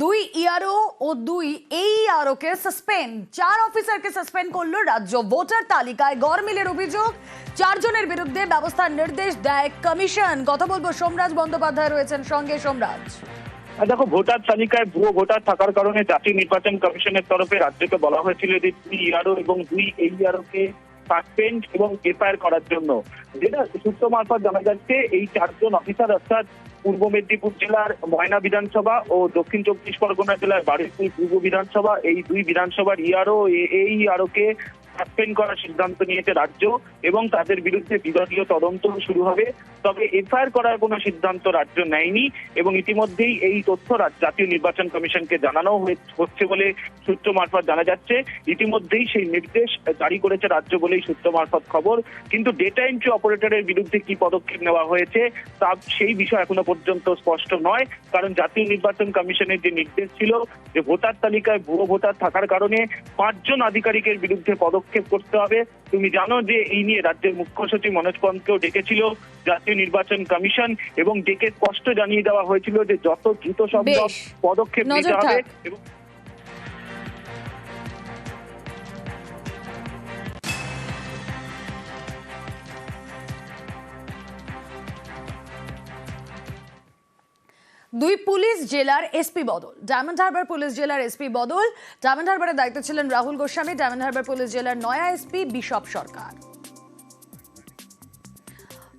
দুই ইআরও ও দুই এই আরওকে সাসপেন্ড চার অফিসারকে সাসপেন্ড করল রাজ্য ভোটার তালিকায়। গরমিলের অভিযোগ, চারজনের বিরুদ্ধে ব্যবস্থার নির্দেশ দেয় কমিশন কথা বলব সোমরাজ বন্দ্যোপাধ্যায় রয়েছেন সঙ্গে, সোমরাজ। দেখো, ভোটার তালিকায় ভুয়ো ভোটার থাকার কারণে জাতীয় নির্বাচন কমিশনের তরফে রাজ্যকে বলা হয়েছিল যে দুই ইয়ারও এবং দুই এই ইয়ারোকে সাসপেন্ড এবং এফআইআর করার জন্য। যেটা সূত্র মারফত জানা যাচ্ছে, এই চারজন অফিসার অর্থাৎ পূর্ব মেদিনীপুর জেলার ময়না বিধানসভা ও দক্ষিণ চব্বিশ পরগনা জেলার বারুইপুর পূর্ব বিধানসভা, এই দুই বিধানসভার ইয়ারও এই ইয়ারোকে সাসপেন্ড করার সিদ্ধান্ত নিয়েছে রাজ্য এবং তাদের বিরুদ্ধে বিভাগীয় তদন্ত শুরু হবে। তবে এফআইআর করার কোনো সিদ্ধান্ত রাজ্য নেয়নি এবং ইতিমধ্যেই এই তথ্য জাতীয় নির্বাচন কমিশনকে জানানো হচ্ছে বলে সূত্র মারফত জানা যাচ্ছে। ইতিমধ্যেই সেই নির্দেশ জারি করেছে রাজ্য বলেই সূত্র মারফত খবর। কিন্তু ডেটা এন্ট্রি অপারেটরের বিরুদ্ধে কি পদক্ষেপ নেওয়া হয়েছে তা সেই বিষয় এখনও পর্যন্ত স্পষ্ট নয়। কারণ জাতীয় নির্বাচন কমিশনের যে নির্দেশ ছিল যে ভোটার তালিকায় ভুয়ো ভোটার থাকার কারণে পাঁচজন আধিকারিকের বিরুদ্ধে পদক্ষেপ করতে হবে। তুমি জানো যে এই নিয়ে রাজ্যের মুখ্য সচিব মনোজ পন্তকেও ডেকেছিল জাতীয় নির্বাচন কমিশন এবং ডেকে স্পষ্ট জানিয়ে দেওয়া হয়েছিল যে যত দ্রুত সম্ভব পদক্ষেপ নিতে হবে এবং দুই পুলিশ জেলার এসপি বদল। ডায়মন্ড হারবার পুলিশ জেলার এসপি বদল। ডায়মন্ড হারবারের দায়িত্বে ছিলেন Rahul Goswami. Diamond Harbour police জেলার নয়া SP Bishop Sarkar.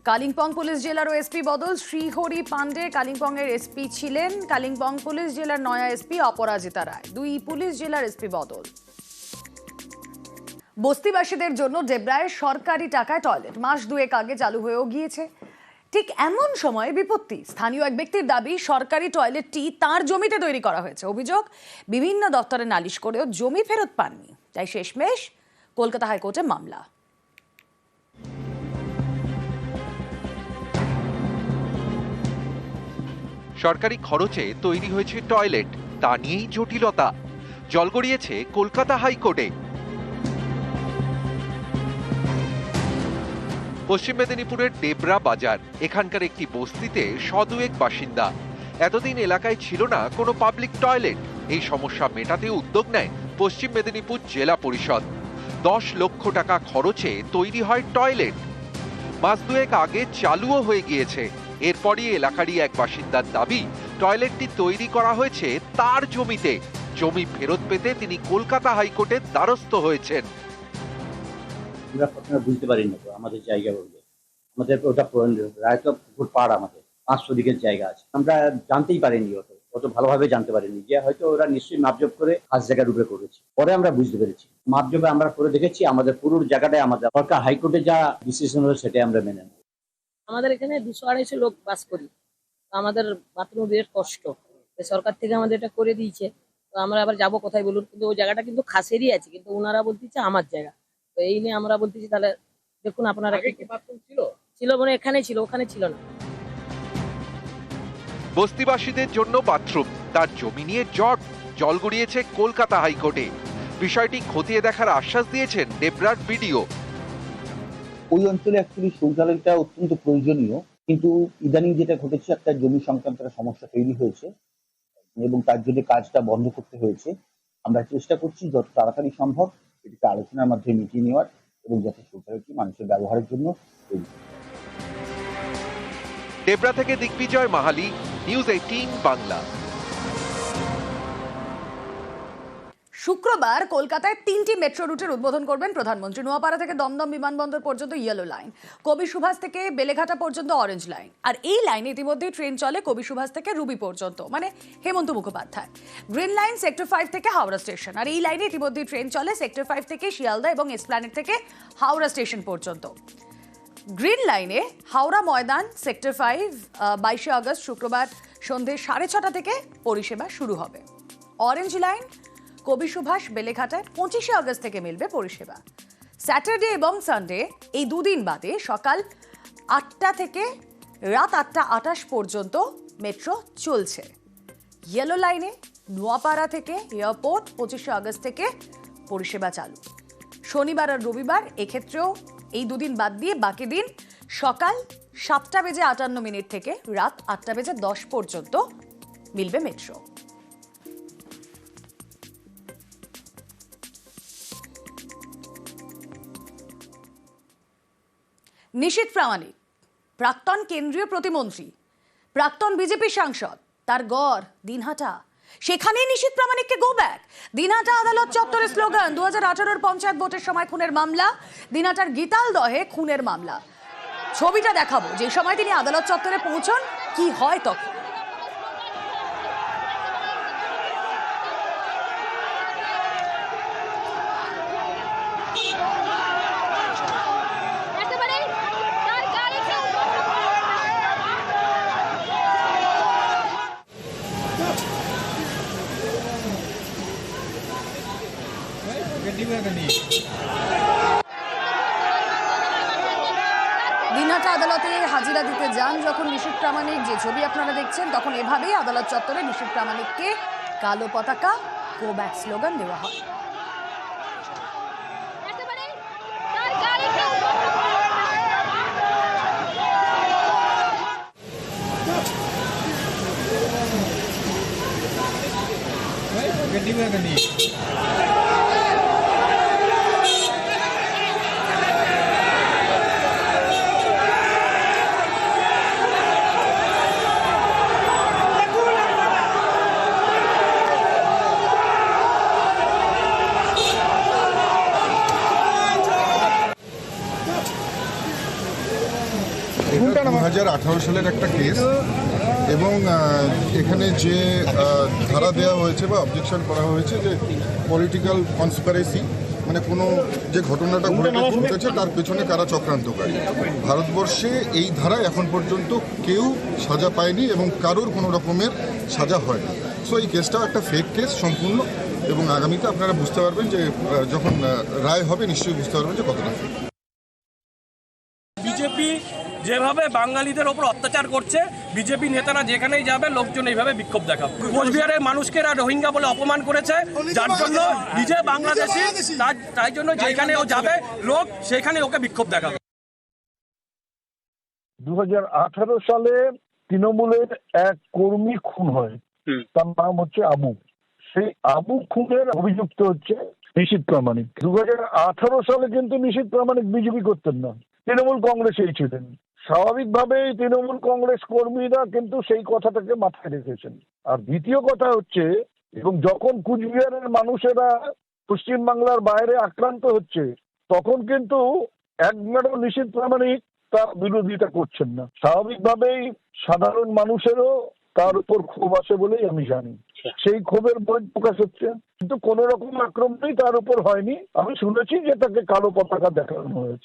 Kalimpong police জেলারও SP বদল, শ্রীহরি পান্ডে কালিম্পং এর এসপি ছিলেন কালিম্পং পুলিশ জেলার নয়া এসপি অপরাজিতা রায়। দুই পুলিশ জেলার এসপি বদল। বস্তিবাসীদের জন্য ডেবরায় সরকারি টাকায় টয়লেট। মাস দুয়েক আগে চালু হয়েও গিয়েছে। ঠিক এমন সময় বিপত্তি। স্থানীয় এক ব্যক্তির দাবি, সরকারি টয়লেটটি তার জমিতে তৈরি করা হয়েছে। অভিযোগ, বিভিন্ন দপ্তরে নালিশ করেও জমি ফেরত পাননি। তাই শেষমেশ কলকাতা হাইকোর্টে মামলা। সরকারি খরচে তৈরি হয়েছে টয়লেট, তা নিয়েই জটিলতা। জল গড়িয়েছে কলকাতা হাইকোর্টে। পশ্চিম মেদিনীপুরের ডেবরা বাজার। এখানকার একটি বস্তিতে শদুয়েক বাসিন্দা। এতদিন এলাকায় ছিল না কোনো পাবলিক টয়লেট। এই সমস্যা মেটাতে উদ্যোগ নেয় পশ্চিম মেদিনীপুর জেলা পরিষদ। দশ লক্ষ টাকা খরচে তৈরি হয় টয়লেট। মাস দুয়েক আগে চালুও হয়ে গিয়েছে। এরপরই এলাকারই এক বাসিন্দার দাবি, টয়লেটটি তৈরি করা হয়েছে তার জমিতে। জমি ফেরত পেতে তিনি কলকাতা হাইকোর্টের দ্বারস্থ হয়েছেন। আমরা প্রথমে বুঝতে পারিনি তো আমাদের জায়গা বলতে। আমাদের ওটা রায়তা পুকুর পাড় আমাদের, পাঁচশো দিকের জায়গা আছে। আমরা জানতেই পারিনি অত অত ভালোভাবে জানতে পারিনি যে হয়তো ওরা নিশ্চয়ই মাপজোপ করে হাজ জায়গার উপরে করেছে। পরে আমরা বুঝতে পেরেছি। মাপজোপে আমরা করে দেখেছি, আমাদের পুরো জায়গাটায় আমাদের। সরকার হাইকোর্টে যা ডিসিশন হলো সেটাই আমরা মেনে নেব। আমাদের এখানে দুশো আড়াইশো লোক বাস করি। আমাদের বাথরুম বিরাট কষ্ট। সরকার থেকে আমাদের এটা করে দিয়েছে। তো আমরা আবার যাব কোথায় বলুন? কিন্তু ওই জায়গাটা কিন্তু খাসেরই আছে, কিন্তু ওনারা বলতেছে আমার জায়গা। তো এই নিয়ে আমরা বলতেছি তাহলে দেখুন আপনারা কি ছিল? ছিল মানে এখানে ছিল ওখানে ছিল না। বস্তিবাসীদের জন্য বাথরুম তার জমি নিয়ে জট জল গড়িয়েছে কলকাতা হাইকোর্টে। বিষয়টি খতিয়ে দেখার আশ্বাস দিয়েছেন ডেবরার বিডিও। ওই অঞ্চলে অ্যাকচুয়ালি শৌচালয়টা অত্যন্ত প্রয়োজনীয় কিন্তু ইদানিং যেটা ঘটেছে একটা জমি সংক্রান্ত একটা সমস্যা তৈরি হয়েছে এবং তার জন্য কাজটা বন্ধ করতে হয়েছে। আমরা চেষ্টা করছি যত তাড়াতাড়ি সম্ভব এটিকে আলোচনার মাধ্যমে মিটিয়ে নেওয়ার এবং যাতে শৌচালয়টি মানুষের ব্যবহারের জন্য। ডেবরা থেকে দিগ্বিজয় মাহালি নিউজ এইটিন বাংলা শুক্রবার কলকাতায় তিনটি মেট্রো রুটের উদ্বোধন করবেন প্রধানমন্ত্রী। নোয়াপাড়া থেকে দমদম বিমানবন্দর পর্যন্ত ইয়েলো লাইন কবি সুভাষ থেকে বেলেঘাটা পর্যন্ত অরেঞ্জ লাইন আর এই লাইনে ইতিমধ্যেই ট্রেন চলে কবি সুভাষ থেকে রুবি পর্যন্ত মানে Hemanta Mukhopadhyay. Green line sector five থেকে হাওড়া স্টেশন আর এই লাইনে ইতিমধ্যেই ট্রেন চলে সেক্টর ফাইভ থেকে শিয়ালদা এবং এসপ্ল্যানেট থেকে হাওড়া স্টেশন পর্যন্ত। গ্রিন লাইনে হাওড়া ময়দান সেক্টর ফাইভ বাইশে আগস্ট, শুক্রবার সন্ধে সাড়ে ছটা থেকে পরিষেবা শুরু হবে। অরেঞ্জ লাইন কবি সুভাষ বেলেঘাটায় পঁচিশে আগস্ট থেকে মিলবে পরিষেবা। স্যাটারডে এবং সানডে এই দুদিন বাদে সকাল আটটা থেকে রাত আটটা আটাশ পর্যন্ত মেট্রো চলছে। ইয়েলো লাইনে নোয়াপাড়া থেকে এয়ারপোর্ট পঁচিশে আগস্ট থেকে পরিষেবা চালু। শনিবার আর রবিবার এক্ষেত্রেও এই দুদিন বাদ দিয়ে বাকি দিন সকাল সাতটা বেজে আটান্ন মিনিট থেকে রাত আটটা বেজে দশ পর্যন্ত মিলবে মেট্রো। নিশীথ প্রামাণিক, প্রাক্তন কেন্দ্রীয় প্রতিমন্ত্রী, প্রাক্তন বিজেপি সাংসদ, তার গড় দিনহাটা। সেখানেই নিশীথ প্রামাণিককে গো ব্যাক দিনহাটা আদালত চত্বরের স্লোগান দু হাজার আঠারোর পঞ্চায়েত ভোটের সময় খুনের মামলা, দিনহাটার গীতাল দহে খুনের মামলা। ছবিটা দেখাবো, যে সময় তিনি আদালত চত্বরে পৌঁছন, কি হয় তখন। দিনহাটা আদালতে হাজিরা দিতে যান যখন নিশীথ প্রামাণিক। যে ছবি আপনারা দেখছেন তখন এভাবেই আদালত চত্বরে নিশীথ প্রামাণিককে কালো পতাকা গো ব্যাক স্লোগান দেওয়া হয়। দু হাজার আঠারো সালের একটা কেস এবং এখানে যে ধারা দেওয়া হয়েছে বা অবজেকশন করা হয়েছে যে পলিটিক্যাল কনসপারেসি মানে কোনো যে ঘটনাটা ঘটে ঘটেছে তার পেছনে কারা চক্রান্তকারী? ভারতবর্ষে এই ধারা এখন পর্যন্ত কেউ সাজা পায়নি এবং কারোর কোনো রকমের সাজা হয়নি। সো এই কেসটাও একটা ফেক কেস সম্পূর্ণ এবং আগামীতে আপনারা বুঝতে পারবেন যে যখন রায় হবে নিশ্চয়ই বুঝতে পারবেন যে কতটা বিজেপি যেভাবে বাঙালিদের ওপর অত্যাচার করছে বিজেপি নেতারা যেখানেই যাবে লোকজন এইভাবে বিক্ষোভ দেখাবে। কোচবিহারের মানুষকে এরা রোহিঙ্গা বলে অপমান করেছে যার জন্য নিজে বাংলাদেশি তার তাই জন্য যেখানে ও যাবে লোক সেখানে ওকে বিক্ষোভ দেখাবে। দু সালে তৃণমূলের এক কর্মী খুন হয়। তার নাম হচ্ছে আবু। সেই আবু খুনের অভিযুক্ত হচ্ছে নিশীথ প্রামাণিক। দু হাজার আঠারো সালে কিন্তু নিশীথ প্রামাণিক বিজেপি করতেন না। তৃণমূল কংগ্রেসেই ছিলেন। স্বাভাবিকভাবেই তৃণমূল কংগ্রেস কর্মীরা কিন্তু সেই কথাটাকে মাথায় রেখেছেন। আর দ্বিতীয় কথা হচ্ছে এবং যখন কুচবিহারের মানুষেরা পশ্চিমবাংলার বাইরে আক্রান্ত হচ্ছে তখন কিন্তু একবারও নিশীথ প্রামাণিক তার বিরোধিতা করছেন না। স্বাভাবিকভাবেই সাধারণ মানুষেরও তার উপর ক্ষোভ আছে বলেই আমি জানি। সেই ক্ষোভের বই প্রকাশ হচ্ছে। কিন্তু কোন রকম আক্রমণই তার উপর হয়নি। আমি শুনেছি যে তাকে কালো পতাকা দেখানো হয়েছে।